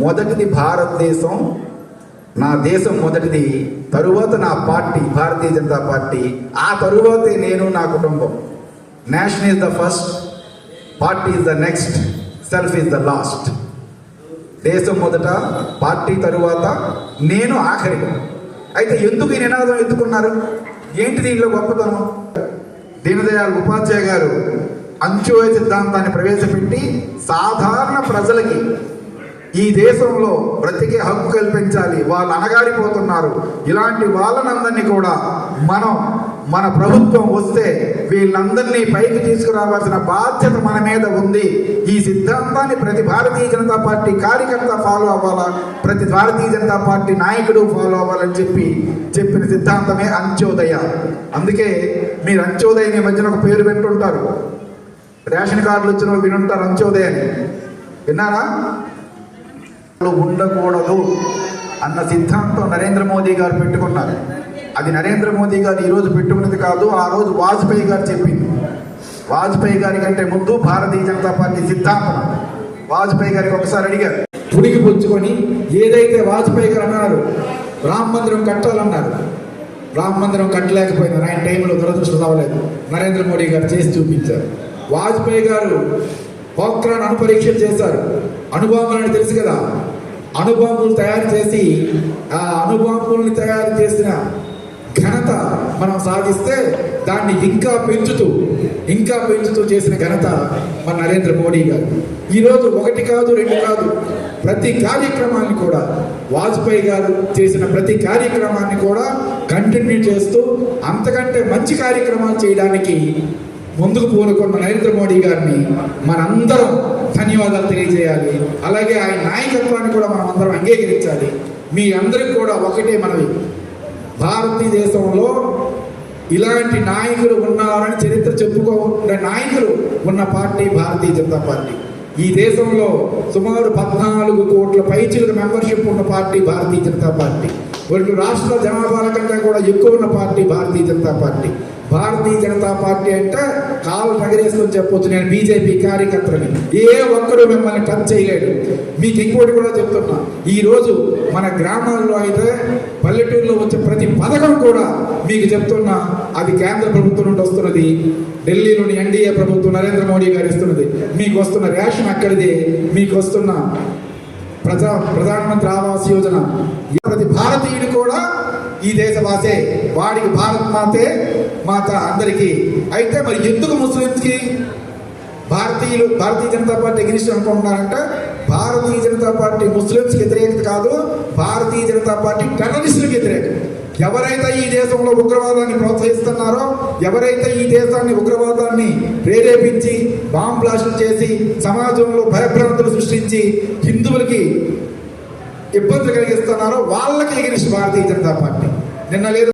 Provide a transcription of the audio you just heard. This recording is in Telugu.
మొదటిది భారతదేశం నా దేశం మొదటిది తరువాత నా పార్టీ భారతీయ జనతా పార్టీ ఆ తరువాతే నేను నా కుటుంబం. Nation is the first party is the next self is the last. దేశం మొదట పార్టీ తరువాత నేను ఆఖరి. అయితే ఎందుకు ఈ నినాదం ఎత్తుకున్నారు? ఏంటి దీనిలో గొప్పతనం? దీనదయాళ్ ఉపాధ్యాయ గారు అంచువయ సిద్ధాంతాన్ని ప్రవేశపెట్టి సాధారణ ప్రజలకి ఈ దేశంలో బ్రతికే హక్కు కల్పించాలి. వాళ్ళు అనగారిపోతున్నారు ఇలాంటి వాళ్ళనందరినీ కూడా మనం మన ప్రభుత్వం వస్తే వీళ్ళందరినీ పైకి తీసుకురావాల్సిన బాధ్యత మన మీద ఉంది. ఈ సిద్ధాంతాన్ని ప్రతి భారతీయ జనతా పార్టీ కార్యకర్త ఫాలో అవ్వాలా? ప్రతి భారతీయ జనతా పార్టీ నాయకుడు ఫాలో అవ్వాలని చెప్పి చెప్పిన సిద్ధాంతమే అంత్యోదయ. అందుకే మీరు అంత్యోదయం ఈ మధ్యన ఒక పేరు పెట్టుంటారు. రేషన్ కార్డులు వచ్చిన వినుంటారు అంత్యోదయ అని విన్నారా? ఉండకూడదు అన్న సిద్ధాంతం నరేంద్ర మోదీ గారు పెట్టుకున్నారు. అది నరేంద్ర మోదీ గారు ఈరోజు పెట్టుకున్నది కాదు ఆ రోజు వాజ్పేయి గారు చెప్పింది. వాజ్పేయి గారి కంటే ముందు భారతీయ జనతా పార్టీ సిద్ధాంతం వాజ్పేయి గారికి ఒకసారి అడిగారు. పుడికి పుచ్చుకొని ఏదైతే వాజ్పేయి గారు అన్నారు రామ మందిరం కట్టాలన్నారు రామ మందిరం కట్టలేకపోయినారు ఆయన టైంలో దురదృష్టం అవ్వలేదు నరేంద్ర మోడీ గారు చేసి చూపించారు. వాజ్పేయి గారు పోఖ్రాన్ అణుపరీక్షలు చేశారు. అణుబాంబులని తెలుసు కదా అణుబాంబులు తయారు చేసి ఆ అణుబాంబుల్ని తయారు చేసిన ఘనత మనం సాధిస్తే దాన్ని ఇంకా పెంచుతూ ఇంకా పెంచుతూ చేసిన ఘనత మన నరేంద్ర మోడీ గారు. ఈరోజు ఒకటి కాదు రెండు కాదు ప్రతి కార్యక్రమాన్ని కూడా వాజ్పేయి గారు చేసిన ప్రతి కార్యక్రమాన్ని కూడా కంటిన్యూ చేస్తూ అంతకంటే మంచి కార్యక్రమాలు చేయడానికి ముందుకు పూనుకున్న నరేంద్ర మోడీ గారిని మనందరం ధన్యవాదాలు తెలియజేయాలి. అలాగే ఆయన నాయకత్వాన్ని కూడా మనం అందరం అంగీకరించాలి. మీ అందరికి కూడా ఒకటే మనవి. భారతదేశంలో ఇలాంటి నాయకులు ఉన్నారని చరిత్ర చెప్పుకోకుండా నాయకులు ఉన్న పార్టీ భారతీయ జనతా పార్టీ. ఈ దేశంలో సుమారు పద్నాలుగు కోట్ల పైచిలకు మెంబర్షిప్ ఉన్న పార్టీ భారతీయ జనతా పార్టీ. వీళ్ళు రాష్ట్ర జనాభాల కంటే కూడా ఎక్కువ ఉన్న party Bharatiya Janata Party. Bharatiya Janata Party అంటే కాలు రగరేసుకొని చెప్పొచ్చు నేను బీజేపీ కార్యకర్తలని. ఏ ఒక్కడు మిమ్మల్ని టచ్ చేయలేడు. మీకు ఇంకోటి కూడా చెప్తున్నా. ఈరోజు మన గ్రామాల్లో అయితే పల్లెటూరులో వచ్చే ప్రతి పథకం కూడా మీకు చెప్తున్నా. అది కేంద్ర ప్రభుత్వం నుండి వస్తున్నది. ఢిల్లీలోని ఎన్డీఏ ప్రభుత్వం నరేంద్ర మోడీ గారు ఇస్తున్నది. మీకు వస్తున్న రేషన్ అక్కడిది. మీకు వస్తున్న ప్రజా ప్రధానమంత్రి ఆవాస్ యోజన. భారతీయుడు కూడా ఈ దేశవాసే. వాడికి భారత్ మాతే మాత అందరికీ. అయితే మరి ఎందుకు ముస్లింస్కి భారతీయులు భారతీయ జనతా పార్టీ ఎగ్నిస్ట్ అనుకుంటున్నారంటే భారతీయ జనతా పార్టీ ముస్లింస్కి వ్యతిరేకత కాదు భారతీయ జనతా పార్టీ టెర్రరిస్టులకు వ్యతిరేకత. ఎవరైతే ఈ దేశంలో ఉగ్రవాదాన్ని ప్రోత్సహిస్తున్నారో ఎవరైతే ఈ దేశాన్ని ఉగ్రవాదాన్ని ప్రేరేపించి బాంబ్ బ్లాస్టులు చేసి సమాజంలో భయభ్రాంతులు సృష్టించి హిందువులకి ఇబ్బందులు కలిగిస్తున్నారో వాళ్ళకి ఎగిరిస్ట్ భారతీయ జనతా పార్టీ. నిన్న లేదు